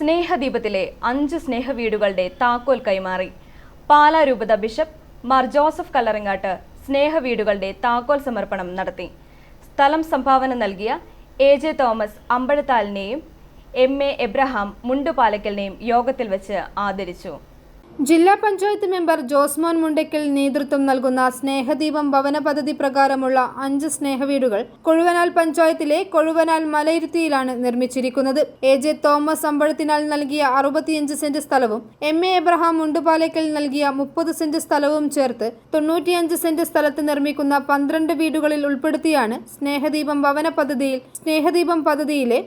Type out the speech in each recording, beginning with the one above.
സ്നേഹദീപത്തിലെ അഞ്ച് സ്നേഹവീടുകളുടെ താക്കോൽ കൈമാറി. പാലാ രൂപത ബിഷപ്പ് മാർ ജോസഫ് കല്ലറങ്ങാട്ട് സ്നേഹവീടുകളുടെ താക്കോൽ സമർപ്പണം നടത്തി. സ്ഥലം സംഭാവന നൽകിയ എ ജെ തോമസ് അമ്പഴത്താലിനെയും എം എ എബ്രഹാം മുണ്ടുപാലക്കലിനെയും യോഗത്തിൽ വെച്ച് ആദരിച്ചു. ജില്ലാ പഞ്ചായത്ത് മെമ്പർ ജോസ്മോൻ മുണ്ടയ്ക്കൽ നേതൃത്വം നൽകുന്ന സ്നേഹദീപം ഭവന പദ്ധതി പ്രകാരമുള്ള അഞ്ച് സ്നേഹവീടുകൾ കൊഴുവനാൽ പഞ്ചായത്തിലെ കൊഴുവനാൽ മലയിരുത്തിയിലാണ് നിർമ്മിച്ചിരിക്കുന്നത്. എ ജെ തോമസ് അമ്പഴത്തിനാൽ നൽകിയ അറുപത്തിയഞ്ച് സെന്റ് സ്ഥലവും എം എ എബ്രഹാം മുണ്ടുപാലയ്ക്കൽ നൽകിയ മുപ്പത് സെന്റ് സ്ഥലവും ചേർത്ത് തൊണ്ണൂറ്റിയഞ്ച് സെന്റ് സ്ഥലത്ത് നിർമ്മിക്കുന്ന പന്ത്രണ്ട് വീടുകളിൽ ഉൾപ്പെടുത്തിയാണ് സ്നേഹദീപം ഭവന പദ്ധതിയിൽ സ്നേഹദീപം പദ്ധതിയിലെ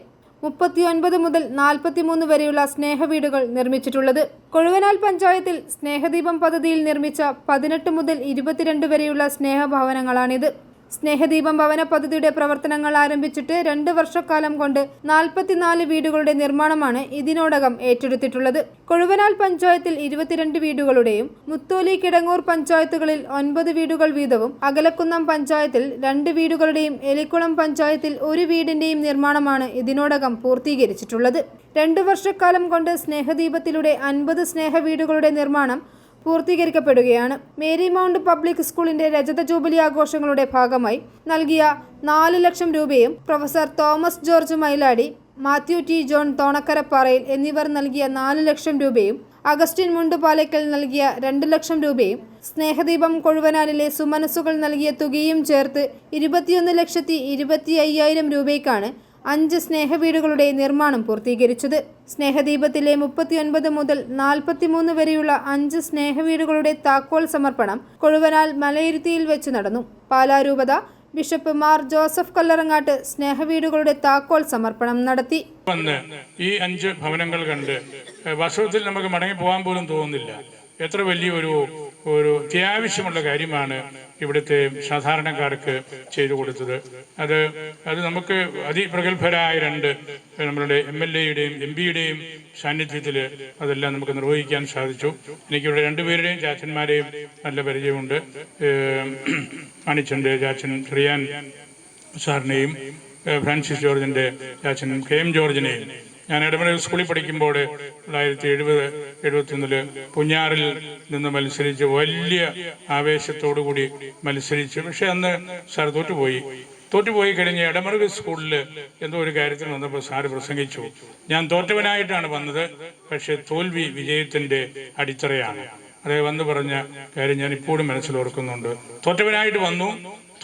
മുപ്പത്തിയൊൻപത് മുതൽ നാൽപ്പത്തിമൂന്ന് വരെയുള്ള സ്നേഹവീടുകൾ നിർമ്മിച്ചിട്ടുള്ളത്. കൊഴുവനാൽ പഞ്ചായത്തിൽ സ്നേഹദീപം പദ്ധതിയിൽ നിർമ്മിച്ച പതിനെട്ട് മുതൽ ഇരുപത്തിരണ്ട് വരെയുള്ള സ്നേഹഭവനങ്ങളാണിത്. സ്നേഹദീപം ഭവന പദ്ധതിയുടെ പ്രവർത്തനങ്ങൾ ആരംഭിച്ചിട്ട് രണ്ട് വർഷക്കാലം കൊണ്ട് നാൽപ്പത്തിനാല് വീടുകളുടെ നിർമ്മാണമാണ് ഇതിനോടകം ഏറ്റെടുത്തിട്ടുള്ളത്. കൊഴുവനാൽ പഞ്ചായത്തിൽ ഇരുപത്തിരണ്ട് വീടുകളുടെയും മുത്തോലി കിടങ്ങൂർ പഞ്ചായത്തുകളിൽ ഒൻപത് വീടുകൾ വീതവും അകലക്കുന്നം പഞ്ചായത്തിൽ രണ്ട് വീടുകളുടെയും എലിക്കുളം പഞ്ചായത്തിൽ ഒരു വീടിന്റെയും നിർമ്മാണമാണ് ഇതിനോടകം പൂർത്തീകരിച്ചിട്ടുള്ളത്. രണ്ടു വർഷക്കാലം കൊണ്ട് സ്നേഹദീപത്തിലൂടെ അൻപത് സ്നേഹ വീടുകളുടെ നിർമ്മാണം പൂർത്തീകരിക്കപ്പെടുകയാണ്. മേരി മൗണ്ട് പബ്ലിക് സ്കൂളിന്റെ രജത ജൂബിലി ആഘോഷങ്ങളുടെ ഭാഗമായി നൽകിയ നാല് ലക്ഷം രൂപയും പ്രൊഫസർ തോമസ് ജോർജ് മൈലാടി മാത്യു ടി ജോൺ തോണക്കരപ്പാറയിൽ എന്നിവർ നൽകിയ നാല് ലക്ഷം രൂപയും അഗസ്റ്റിൻ മുണ്ടുപാലയ്ക്കൽ നൽകിയ രണ്ട് ലക്ഷം രൂപയും സ്നേഹദീപം കൊഴുവനാലിലെ സുമനസ്സുകൾ നൽകിയ തുകയും ചേർത്ത് ഇരുപത്തിയൊന്ന് ലക്ഷത്തി ഇരുപത്തി അയ്യായിരം രൂപയ്ക്കാണ് അഞ്ച് സ്നേഹവീടുകളുടെ നിർമ്മാണം പൂർത്തീകരിച്ചത്. സ്നേഹദീപത്തിലെ മുപ്പത്തിയൊൻപത് മുതൽ നാൽപ്പത്തിമൂന്ന് വരെയുള്ള അഞ്ച് സ്നേഹവീടുകളുടെ താക്കോൽ സമർപ്പണം കൊഴുവനാൽ മലയിരുത്തിയിൽ വെച്ച് നടന്നു. പാലാരൂപത ബിഷപ്പ് മാർ ജോസഫ് കല്ലറങ്ങാട്ട് സ്നേഹവീടുകളുടെ താക്കോൽ സമർപ്പണം നടത്തി. ഈ അഞ്ച് ഭവനങ്ങൾ കണ്ട് വർഷത്തിൽ നമുക്ക് മടങ്ങി പോകാൻ പോലും തോന്നുന്നില്ല. എത്ര വലിയ ഒരു ഒരു അത്യാവശ്യമുള്ള കാര്യമാണ് ഇവിടുത്തെ സാധാരണക്കാർക്ക് ചെയ്തു കൊടുത്തത്. അത് അത് നമുക്ക് അതിപ്രഗത്ഭരായ രണ്ട് നമ്മളുടെ എം എൽ എയുടെയും എം പിയുടെയും സാന്നിധ്യത്തിൽ അതെല്ലാം നമുക്ക് നിർവഹിക്കാൻ സാധിച്ചു. എനിക്കിവിടെ രണ്ടുപേരുടെയും ചാച്ചന്മാരെയും നല്ല പരിചയമുണ്ട്. മാണിച്ചന്റെ ചാച്ചൻ ശ്രീയാൻ സാറിനെയും ഫ്രാൻസിസ് ജോർജിന്റെ ചാച്ചൻ കെ എം ജോർജിനെയും ഞാൻ ഇടമല സ്കൂളിൽ പഠിക്കുമ്പോൾ തൊള്ളായിരത്തി എഴുപത് എഴുപത്തിയൊന്നിൽ പുഞ്ഞാറിൽ നിന്ന് മത്സരിച്ച് വലിയ ആവേശത്തോടുകൂടി മത്സരിച്ചു. പക്ഷെ അന്ന് സാർ തോറ്റുപോയി. തോറ്റുപോയി കഴിഞ്ഞ് ഇടമറുക സ്കൂളിൽ എന്തോ ഒരു കാര്യത്തിൽ വന്നപ്പോൾ സാറ് പ്രസംഗിച്ചു. ഞാൻ തോറ്റവനായിട്ടാണ് വന്നത് പക്ഷെ തോൽവി വിജയത്തിന്റെ അടിത്തറയാണ്. അതേ വന്ന് പറഞ്ഞ കാര്യം ഞാൻ ഇപ്പോഴും മനസ്സിൽ ഓർക്കുന്നുണ്ട്. തോറ്റവനായിട്ട് വന്നു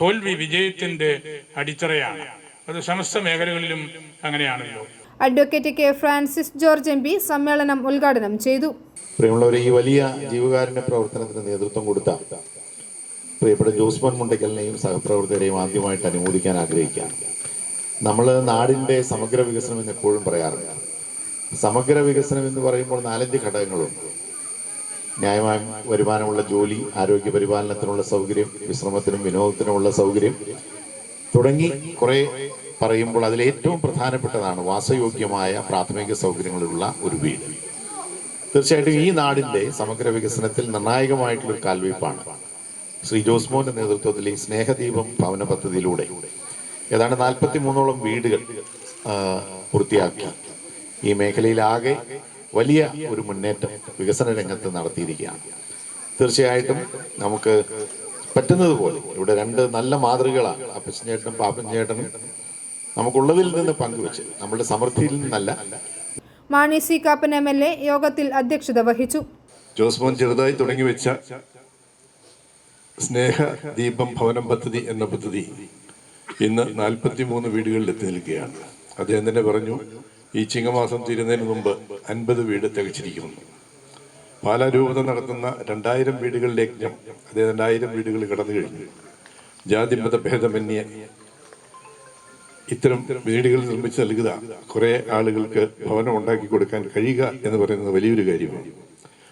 തോൽവി വിജയത്തിന്റെ അടിത്തറയാണ്. അത് സമസ്ത മേഖലകളിലും അങ്ങനെയാണല്ലോ. Advocate K Francis George M P സമ്മേളനം ഉദ്ഘാടനം ചെയ്തു. പ്രിയമുള്ളവരെ ഈ വലിയ ജീവകാരുണ്യ പ്രവർത്തനത്തിന് നേതൃത്വം കൊടുത്ത പ്രിയപ്പെട്ട ജോസ്മോൻ മുണ്ടയ്ക്കലിനെയും സഹപ്രവർത്തകരെയും ആദ്യമായിട്ട് അനുമോദിക്കാൻ ആഗ്രഹിക്കുകയാണ്. നമ്മൾ നാടിന്റെ സമഗ്ര വികസനം എന്ന് എപ്പോഴും പറയാറുണ്ട്. സമഗ്ര വികസനം എന്ന് പറയുമ്പോൾ നാലഞ്ച് ഘടകങ്ങളുണ്ട്. ന്യായമായ വരുമാനമുള്ള ജോലി ആരോഗ്യ പരിപാലനത്തിനുള്ള സൗകര്യം വിശ്രമത്തിനും വിനോദത്തിനുമുള്ള സൗകര്യം തുടങ്ങി കുറെ പറയുമ്പോൾ അതിൽ ഏറ്റവും പ്രധാനപ്പെട്ടതാണ് വാസയോഗ്യമായ പ്രാഥമിക സൗകര്യങ്ങളുള്ള ഒരു വീട്. തീർച്ചയായിട്ടും ഈ നാടിന്റെ സമഗ്ര വികസനത്തിൽ നിർണായകമായിട്ടുള്ള ഒരു കാൽവയ്പ്പാണ്. ശ്രീ ജോസ്മോന്റെ നേതൃത്വത്തിൽ ഈ സ്നേഹദീപം ഭവന പദ്ധതിയിലൂടെ. ഏതാണ്ട് നാൽപ്പത്തി മൂന്നോളം വീടുകൾ പൂർത്തിയാക്കി. ഈ മേഖലയിലാകെ വലിയ ഒരു മുന്നേറ്റം വികസന രംഗത്ത് നടത്തിയിരിക്കുകയാണ്. തീർച്ചയായിട്ടും നമുക്ക് പറ്റുന്നത് പോലെ. ഇവിടെ രണ്ട് നല്ല മാതൃകകളാണ്. അപ്പച്ചൻ ചേട്ടനും പാപ്പൻ ചേട്ടനും നമുക്കുള്ളതിൽ നിന്ന് പങ്കുവെച്ച് നമ്മുടെ സമൃദ്ധിയിൽ നിന്നല്ല. Mani C Kappan M L A യോഗത്തിൽ അധ്യക്ഷത വഹിച്ചു. ജോസ്മോൻ ചെറുതായി തുടങ്ങി വെച്ച സ്നേഹ ദീപം ഭവനം പദ്ധതി എന്ന പദ്ധതി ഇന്ന് നാൽപ്പത്തി മൂന്ന് വീടുകളിൽ എത്തി നിൽക്കുകയാണ്. അദ്ദേഹം തന്നെ പറഞ്ഞു ഈ ചിങ്ങമാസം തീരുന്നതിന് മുമ്പ് അൻപത് വീട് തികച്ചിരിക്കുന്നു. പാലാ രൂപത നടത്തുന്ന രണ്ടായിരം വീടുകളുടെ യജ്ഞം. അതേ രണ്ടായിരം വീടുകൾ കടന്നു കഴിഞ്ഞു. ജാതി മതഭേദമന്യേ ഇത്തരം വീടുകൾ നിർമ്മിച്ച് നൽകുക. കുറേ ആളുകൾക്ക് ഭവനം ഉണ്ടാക്കി കൊടുക്കാൻ കഴിയുക എന്ന് പറയുന്നത് വലിയൊരു കാര്യമാണ്.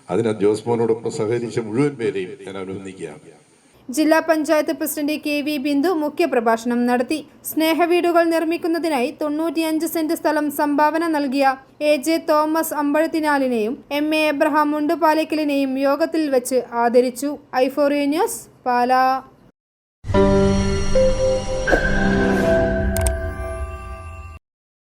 അതിന് ജോസ്മോനോടൊപ്പം സഹകരിച്ച മുഴുവൻ പേരെയും ഞാൻ അഭിനന്ദിക്കുകയാണ്. ജില്ലാ panchayat president K V Bindu മുഖ്യപ്രഭാഷണം നടത്തി. സ്നേഹവീടുകൾ നിർമ്മിക്കുന്നതിനായി തൊണ്ണൂറ്റിയഞ്ച് സെന്റ് സ്ഥലം സംഭാവന നൽകിയ എ ജെ തോമസ് അമ്പഴത്തിനാലിനെയും എം എ എബ്രഹാം മുണ്ടുപാലയ്ക്കലിനെയും യോഗത്തിൽ വെച്ച് ആദരിച്ചു. ഐഫോറിയ ന്യൂസ് പാലാ.